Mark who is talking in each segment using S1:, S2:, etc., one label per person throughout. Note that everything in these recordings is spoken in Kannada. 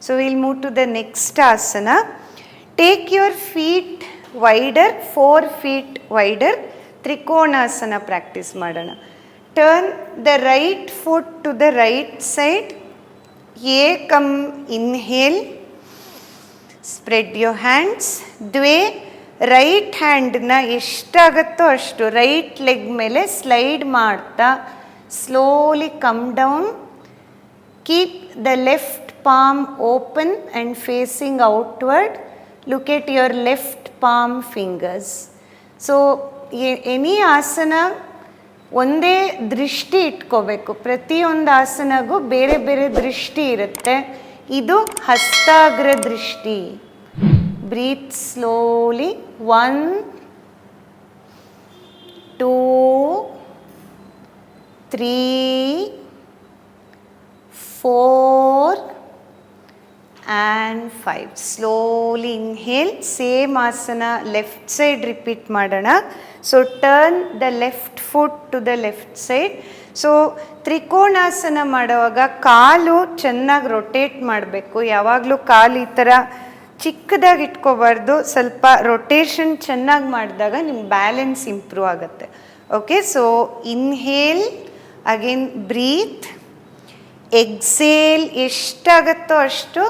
S1: So we'll move to the next asana. Take your feet wider, four feet wider. Trikonasana practice madana. Turn the right foot to the right side. Ye come inhale. Spread your hands. Hands right hand na ಎಷ್ಟಾಗತ್ತೋ ashtu. Right leg mele slide ಮಾಡ್ತಾ Slowly come down keep the left palm open and facing outward look at your left palm fingers so any asana ಒಂದೇ ದೃಷ್ಟಿ ಇಟ್ಕೋಬೇಕು. ಪ್ರತಿಯೊಂದು ಆಸನಗೂ ಬೇರೆ ಬೇರೆ ದೃಷ್ಟಿ ಇರುತ್ತೆ. ಇದು ಹಸ್ತಾಗ್ರ ದೃಷ್ಟಿ. Breathe slowly one two three four and five slowly inhale, same asana left side repeat ಮಾಡೋಣ so turn the left foot to the left side so trikonasana ಮಾಡುವಾಗ ಕಾಲು ಚೆನ್ನಾಗಿ ರೊಟೇಟ್ ಮಾಡಬೇಕು. ಯಾವಾಗಲೂ ಕಾಲು ಈ ಥರ ಚಿಕ್ಕದಾಗಿ ಇಟ್ಕೋಬಾರ್ದು. ಸ್ವಲ್ಪ ರೊಟೇಷನ್ ಚೆನ್ನಾಗಿ ಮಾಡಿದಾಗ ನಿಮ್ಮ ಬ್ಯಾಲೆನ್ಸ್ ಇಂಪ್ರೂವ್ ಆಗುತ್ತೆ. Okay so inhale again breathe exhale ಎಷ್ಟಾಗತ್ತೋ ಅಷ್ಟು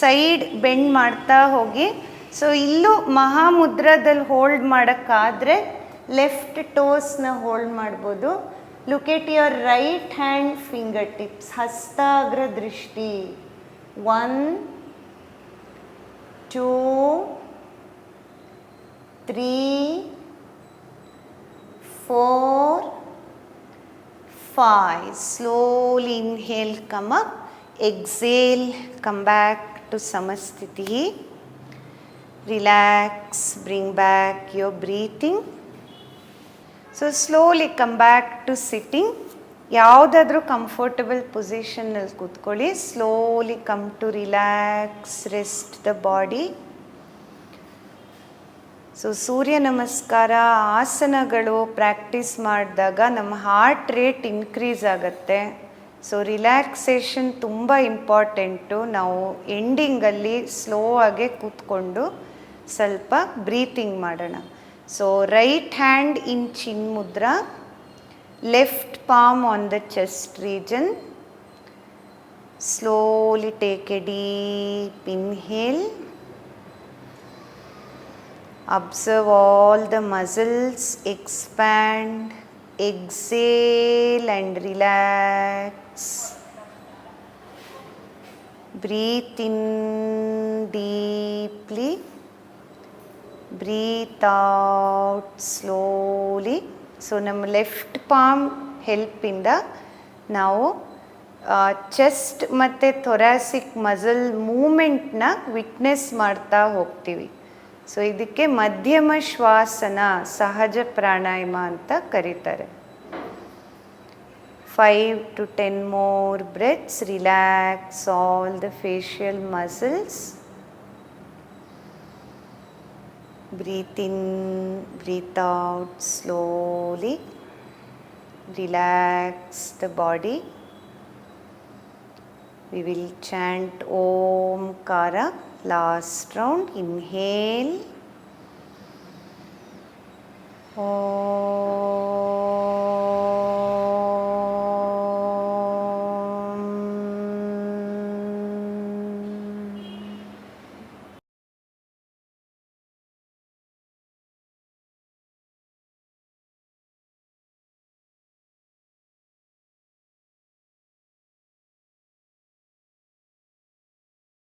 S1: ಸೈಡ್ ಬೆಂಡ್ ಮಾಡ್ತಾ ಹೋಗಿ. ಸೊ ಇಲ್ಲೂ ಮಹಾಮುದ್ರದಲ್ಲಿ ಹೋಲ್ಡ್ ಮಾಡೋಕ್ಕಾದರೆ ಲೆಫ್ಟ್ ಟೋಸ್ನ ಹೋಲ್ಡ್ ಮಾಡ್ಬೋದು. Look at your right hand finger tips ಹಸ್ತಾಗ್ರ ದೃಷ್ಟಿ. One two three four five. Slowly inhale, come up. Exhale, come back to Samastiti. Relax, bring back your breathing. So slowly come back to sitting ಯಾವುದಾದ್ರೂ ಕಂಫರ್ಟಬಲ್ ಪೊಸಿಷನ್ನಲ್ಲಿ ಕೂತ್ಕೊಳ್ಳಿ slowly come to relax rest the body so Surya namaskar ಆಸನಗಳು ಪ್ರಾಕ್ಟೀಸ್ ಮಾಡಿದಾಗ ನಮ್ಮ ಹಾರ್ಟ್ ರೇಟ್ ಇನ್ಕ್ರೀಸ್ ಆಗುತ್ತೆ ಸೊ ರಿಲ್ಯಾಕ್ಸೇಷನ್ ತುಂಬ ಇಂಪಾರ್ಟೆಂಟು ನಾವು ಎಂಡಿಂಗಲ್ಲಿ ಸ್ಲೋ ಆಗಿ ಕೂತ್ಕೊಂಡು ಸ್ವಲ್ಪ ಬ್ರೀತಿಂಗ್ ಮಾಡೋಣ so right hand in chin mudra left palm on the chest region slowly take a deep inhale Observe all the muscles expand, exhale and relax. Breathe in deeply, breathe out slowly. so now left so ನಮ್ಮ ಲೆಫ್ಟ್ ಪಾಮ್ ಹೆಲ್ಪಿಂದ chest chest thoracic muscle movement na witness ಮಾಡ್ತಾ ಹೋಗ್ತೀವಿ ಸೊ ಇದಕ್ಕೆ ಮಧ್ಯಮ ಶ್ವಾಸನ ಸಹಜ ಪ್ರಾಣಾಯಾಮ ಅಂತ ಕರೀತಾರೆ five to ten more breaths relax all the facial muscles breathe in breathe out slowly relax the body we will chant Om Kara Last round. Inhale. Om.